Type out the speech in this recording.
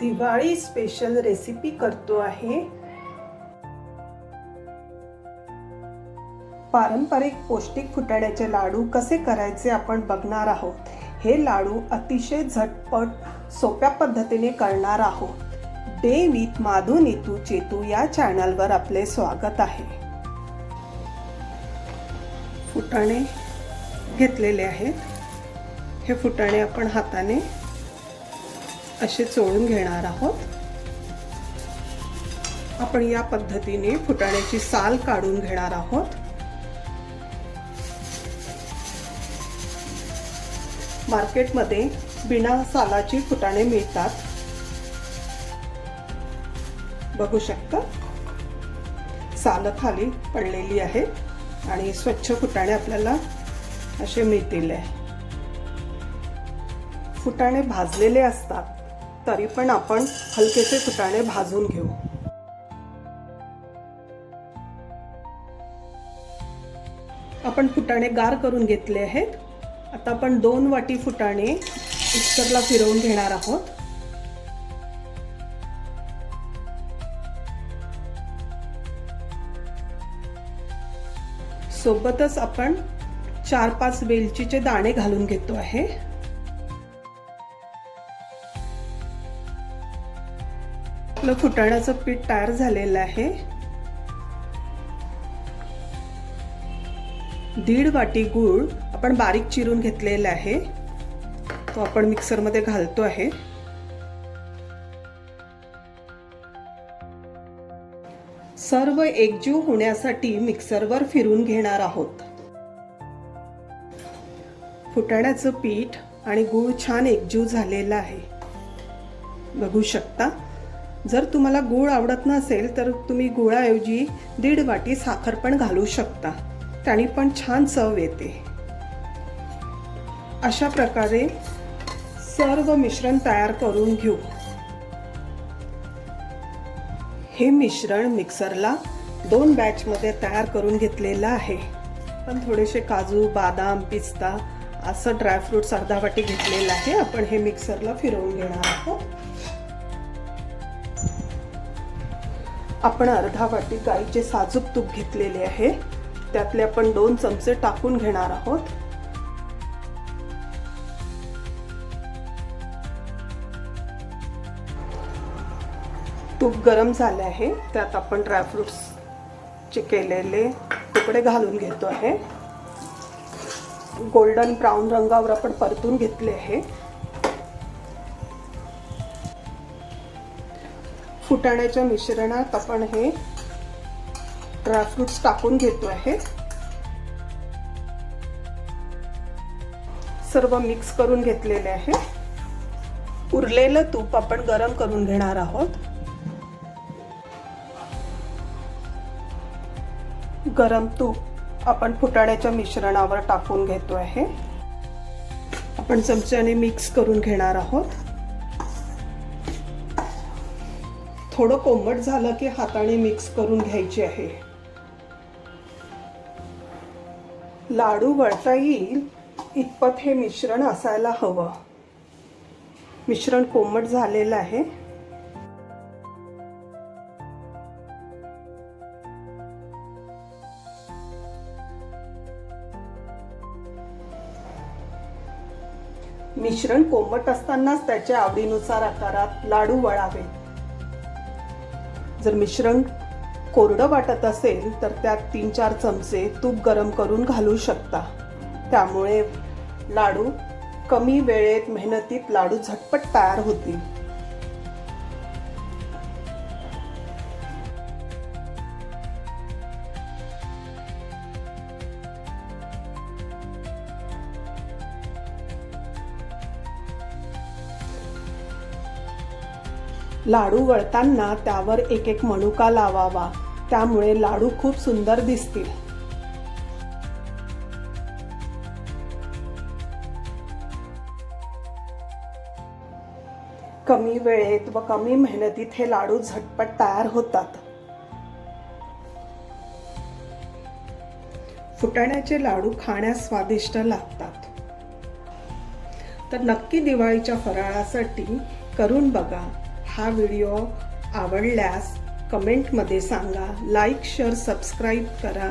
Diwali special recipe करतो आहे. पारंपरिक पौष्टिक फुटाण्याचे लाडू कसे करायचे आपण बघणार आहोत. हे लाडू अतिशय झटपट सोप्या पद्धतीने करणार आहोत. डे विथ माधू नीतू चेतू या चॅनलवर आपले स्वागत आहे. फुटाणे घेतलेले आहेत. हे फुटाणे आपण हाताने असे चोळून घेणार आहोत. आपण या पद्धतीने फुटाण्याची साल काढून घेणार आहोत. मार्केटमध्ये बिना सालाची फुटाणे मिळतात. बघू शकता साल खाली पडलेली आहे आणि स्वच्छ फुटाणे आपल्याला असे मिळतील. फुटाणे भाजलेले असतात. तरी पण आपण हलकेसे फुटाणे भाजून घेऊ. आपण फुटाणे गार करून घेतले आहेत. आता आपण दोन वाटी फुटाणे मिक्सरला फिरवून घेणार आहोत. सोबतच आपण चार पाच वेलचीचे दाणे घालून घेतो आहे. आपलं फुटाण्याचं पीठ तयार झालेलं आहे. दीड वाटी गूळ आपण बारीक चिरून घेतलेला आहे. तो आपण मिक्सरमध्ये घालतो आहे. सर्व एकजीव होण्यासाठी मिक्सरवर फिरून घेणार आहोत. फुटाण्याचं पीठ आणि गूळ छान एकजीव झालेला आहे. बघू शकता? जर तुम्हाला गूळ आवडत नसेल तर तुम्ही गुळाऐवजी दीड वाटी साखर पण घालू शकता. त्याने पण छान चव येते. अशा प्रकारे सर्व मिश्रण तयार करून घेऊ. हे मिश्रण मिक्सरला दोन बॅचमध्ये तयार करून घेतलेलं आहे. पण थोडेसे काजू बादाम पिस्ता असं ड्रायफ्रुट्स अर्धा वाटी घेतलेलं आहे. आपण हे मिक्सरला फिरवून घेणार आहोत. आपण अर्धा वाटी गाईचे साजूक तूप घेतलेले आहे. त्यातले आपण दोन चमचे टाकून घेणार आहोत. तूप गरम झाले आहे. त्यात आपण ड्रायफ्रुट्सचे केलेले तुकडे घालून घेतो आहे. गोल्डन ब्राऊन रंगावर आपण परतून घेतले आहे. फुटाण्याच्या मिश्रणात आपण हे ड्रायफ्रुट्स टाकून घेतो आहे. सर्व मिक्स करून घेतलेले आहे. उरलेलं तूप आपण गरम करून घेणार आहोत. गरम तूप आपण फुटाण्याच्या मिश्रणावर टाकून घेतो आहे. आपण चमच्याने मिक्स करून घेणार आहोत. थोडं कोंबट झालं की हाताने मिक्स करून घ्यायचे आहे. लाडू वळता येईल इतपत हे मिश्रण असायला हवं. मिश्रण कोंबट झालेलं आहे. मिश्रण कोमट असतानाच त्याच्या आवडीनुसार आकारात लाडू वळावे जर मिश्रण कोरडं वाटत असेल तर त्यात तीन चार चमचे तूप गरम करून घालू शकता. त्यामुळे लाडू कमी वेळेत मेहनतीत लाडू झटपट तयार होतील. लाडू वळताना त्यावर एक एक मणुका लावावा. त्यामुळे लाडू खूप सुंदर दिसतील. कमी वेळेत व कमी मेहनतीत हे लाडू झटपट तयार होतात. फुटाण्याचे लाडू खाण्यास स्वादिष्ट लागतात. तर नक्की दिवाळीच्या फराळासाठी करून बघा. हा व्हिडिओ आवडल्यास कमेंटमध्ये सांगा लाईक शेअर सबस्क्राईब करा.